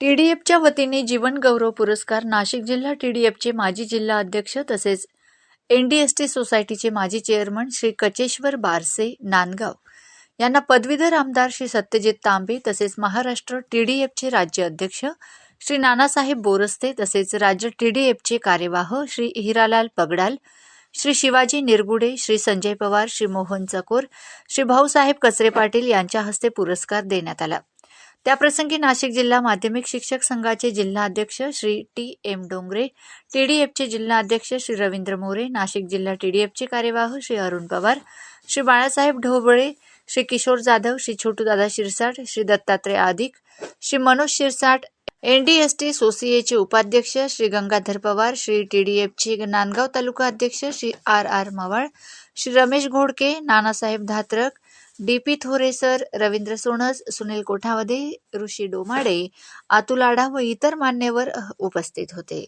T D एफच्या वतीने जीवन गौरव पुरस्कार नाशिक जिल्हा टी डी एफचे माजी जिल्हा अध्यक्ष तसेच एन डी एस टी सोसायटीचे माजी चेअरमन श्री कचेश्वर बारसे नांदगाव. यांना पदवीधर आमदार श्री सत्यजित तांबे तसेच महाराष्ट्र टी डी एफचे राज्य अध्यक्ष श्री नानासाहेब बोरस्ते तसेच राज्य टी डी एफचे कार्यवाह श्री हिरालाल पगडाल श्री शिवाजी निरगुडे श्री संजय पवार श्री मोहन चकोर श्री भाऊसाहेब कचरे पाटील यांच्या हस्ते पुरस्कार देण्यात आला. त्याप्रसंगी नाशिक जिल्हा माध्यमिक शिक्षक संघाचे जिल्हा अध्यक्ष Shri T M Dongre T D एफचे जिल्हा अध्यक्ष श्री रवींद्र मोरे नाशिक जिल्हा टी डी एफचे कार्यवाह Shri Arun Pawar Shri Balasaheb Dhoble Shri Kishore Jadhav Shri छोटूदादा Shirsat Shri Dattatray Adik Shri Manoj Shirsat N D S T सोसिएचे उपाध्यक्ष श्री गंगाधर पवार श्री टी डी एफचे नांदगाव तालुका अध्यक्ष Shri R R Mawal Shri Ramesh Ghodke Nanasaheb Dhatrak D P Thore sir Ravindra Sonas Sunil Kothavade Rishi Domade Atul Adha व इतर मान्यवर उपस्थित होते.